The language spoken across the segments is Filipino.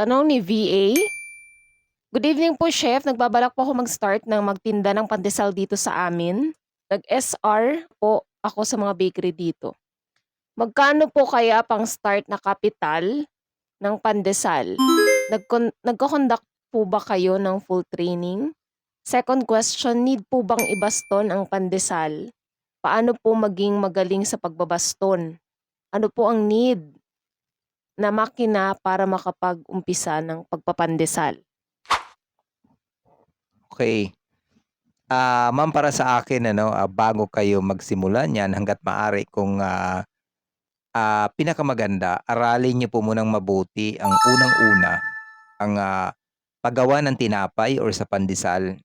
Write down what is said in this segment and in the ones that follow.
Tanong ni VA. Good evening po, Chef. Nagbabalak po ako mag-start ng magtinda ng pandesal dito sa amin. Nag-SR po ako sa mga bakery dito. Magkano po kaya pang start na kapital ng pandesal? Nagkon- Nagko-conduct po ba kayo ng full training? Second question, need po bang ibaston ang pandesal? Paano po maging magaling sa pagbabaston? Ano po ang need na makina para makapag-umpisa ng pagpapandesal? Okay. Ah, ma'am para sa akin ano, ah, bago kayo magsimula niyan hangga't maaari kung ah, ah, pinakamaganda, aralin niyo po munang mabuti ang unang-una, ang ah, paggawa ng tinapay or sa pandesal.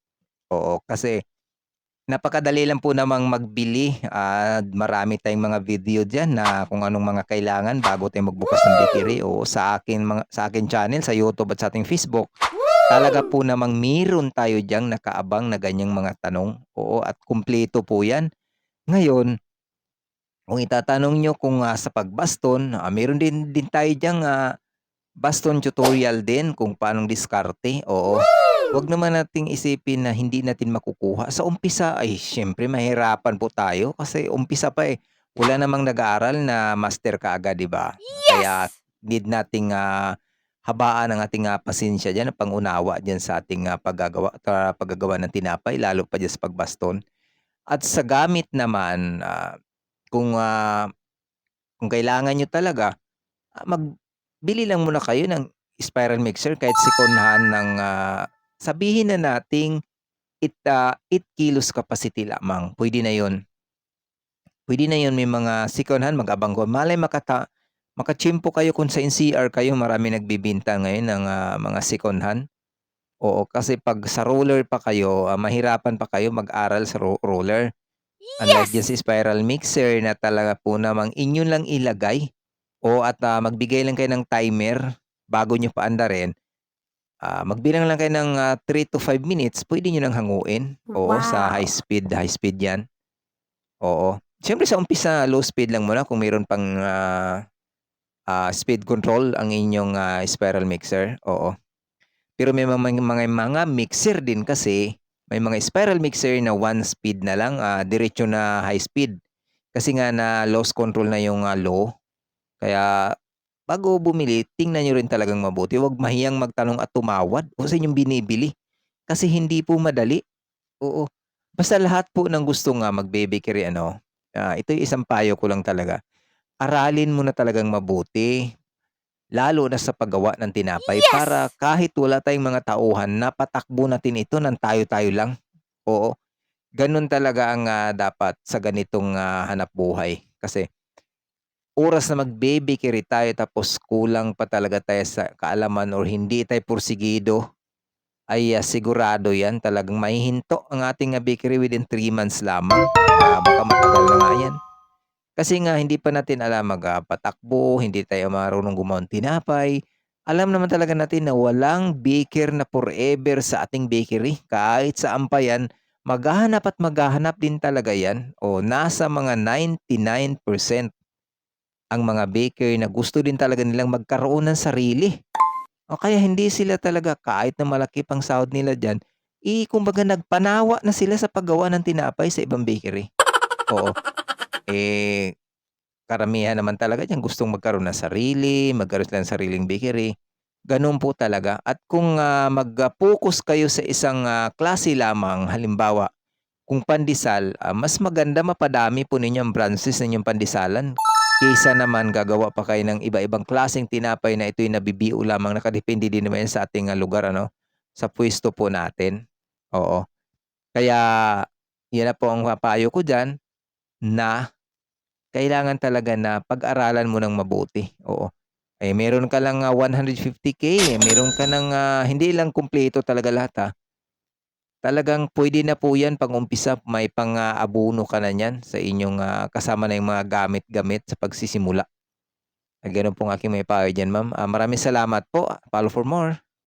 Oo, kasi napakadali lang po namang magbili at marami tayong mga video diyan na kung anong mga kailangan bago tayo magbukas ng bakery. Oo, sa akin mga sa akin channel sa YouTube at sa ating Facebook, talaga po namang meron tayo diyang nakaabang na ganyang mga tanong. Oo, at kumpleto po 'yan. Ngayon, kung itatanong niyo kung ah, sa pagbaston, ah, meron din din tayo diyang ah, baston tutorial din kung paanong diskarte. Oo. Huwag naman nating isipin na hindi natin makukuha. Sa umpisa ay siyempre mahirapan po tayo kasi umpisa pa eh. Wala namang nag-aaral na master kaagad, 'di ba? Kaya need nating ah, habaan ang ating ah, pasensya diyan, pangunawa diyan sa ating ah, paggagawa sa paggagawa ng tinapay lalo pa diyan sa pagbaston. At sa gamit naman ah, kung ah, kung kailangan niyo talaga, ah, magbili lang muna kayo ng spiral mixer kahit sikonhan ng ah, sabihin na nating it, ah, 8 kilos capacity lamang. Pwede na 'yon. Pwede na 'yon may mga sikonhan mag-abang ko. Malay makata makatsimpo kayo kung sa NCR kayo marami nagbebenta ngayon ng ah, mga sikonhan. Oo, kasi 'pag sa roller pa kayo, ah, mahirapan pa kayo mag-aral sa ro roller. Unlike diyan sa spiral mixer na talaga po namang inyo lang ilagay. Oo, at ah, magbigay lang kayo ng timer bago niyo paandarin. Ah, magbilang lang kayo ng ah, 3 to 5 minutes, pwede niyo nang hanguin. Oo, sa high Wow! speed, high speed 'yan. Oo. Siyempre sa umpisa low speed lang muna kung meron pang ah, ah, speed control ang inyong ah, spiral mixer, oo. Pero may mga mga mga mixer din kasi, may mga spiral mixer na 1 speed na lang, ah, diretso na high speed. Kasi nga na-lost control na yung ah, low. Kaya bago bumili, tingnan niyo rin talagang mabuti. Huwag mahiyang magtanong at tumawad kung sa inyong binibili. Kasi hindi po madali. Oo. Basta lahat po ng gusto nga magbe-bakery ano, ah, ito'y isang payo ko lang talaga. Aralin mo na talagang mabuti. Lalo na sa paggawa ng tinapay para kahit wala tayong mga tauhan, napatakbo natin ito ng tayo-tayo lang. Oo. Gano'n talaga ang ah, dapat sa ganitong ah, hanapbuhay. Kasi oras na magbe-bakery tayo tapos kulang pa talaga tayo sa kaalaman or hindi tayo pursigido, ay ah, sigurado 'yan talagang mahihinto ang ating ah, bakery within 3 months lamang. Ah, baka matagal na nga 'yan. Kasi nga hindi pa natin alam mag ah, patakbo, hindi tayo marunong gumawa tinapay. Alam naman talaga natin na walang baker na forever sa ating bakery. Kahit saan pa 'yan, maghahanap at maghahanap din talaga 'yan. O nasa mga 99% ang mga baker na gusto din talaga nilang magkaroon ng sarili. O kaya hindi sila talaga kahit na malaki pang sahod nila diyan, eh, kumbaga nagpanawa na sila sa paggawa ng tinapay sa ibang bakery. Oo. Eh, karamihan naman talaga diyan gustong magkaroon ng sarili, magkaroon sila ng sariling bakery. Gano'n po talaga. At kung ah, mag-focus kayo sa isang ah, klase lamang, halimbawa, kung pandesal, ah, mas maganda mapadami po ninyo ang branches ng inyong pandesalan kaysa naman gagawa pa kayo ng iba-ibang klaseng tinapay na ito'y nabibiyo lamang. Nakadepende din naman sa ating ah, lugar ano, sa puwesto po natin. Oo. Kaya 'yan na po ang papayo ko diyan na kailangan talaga na pag-aralan mo ng mabuti, oo. Eh, meron ka lang ah, 150K, eh, meron ka ng ah, hindi lang kumpleto talaga lahat ah. Talagang puwede na po 'yan pang-umpisa, may pang-aabono ka na niyan sa inyong ah, kasama na yung mga gamit-gamit sa pagsisimula. Ah, gano'n po ang aking maipayo diyan, ma'am. Ah, maraming salamat po. Follow for more.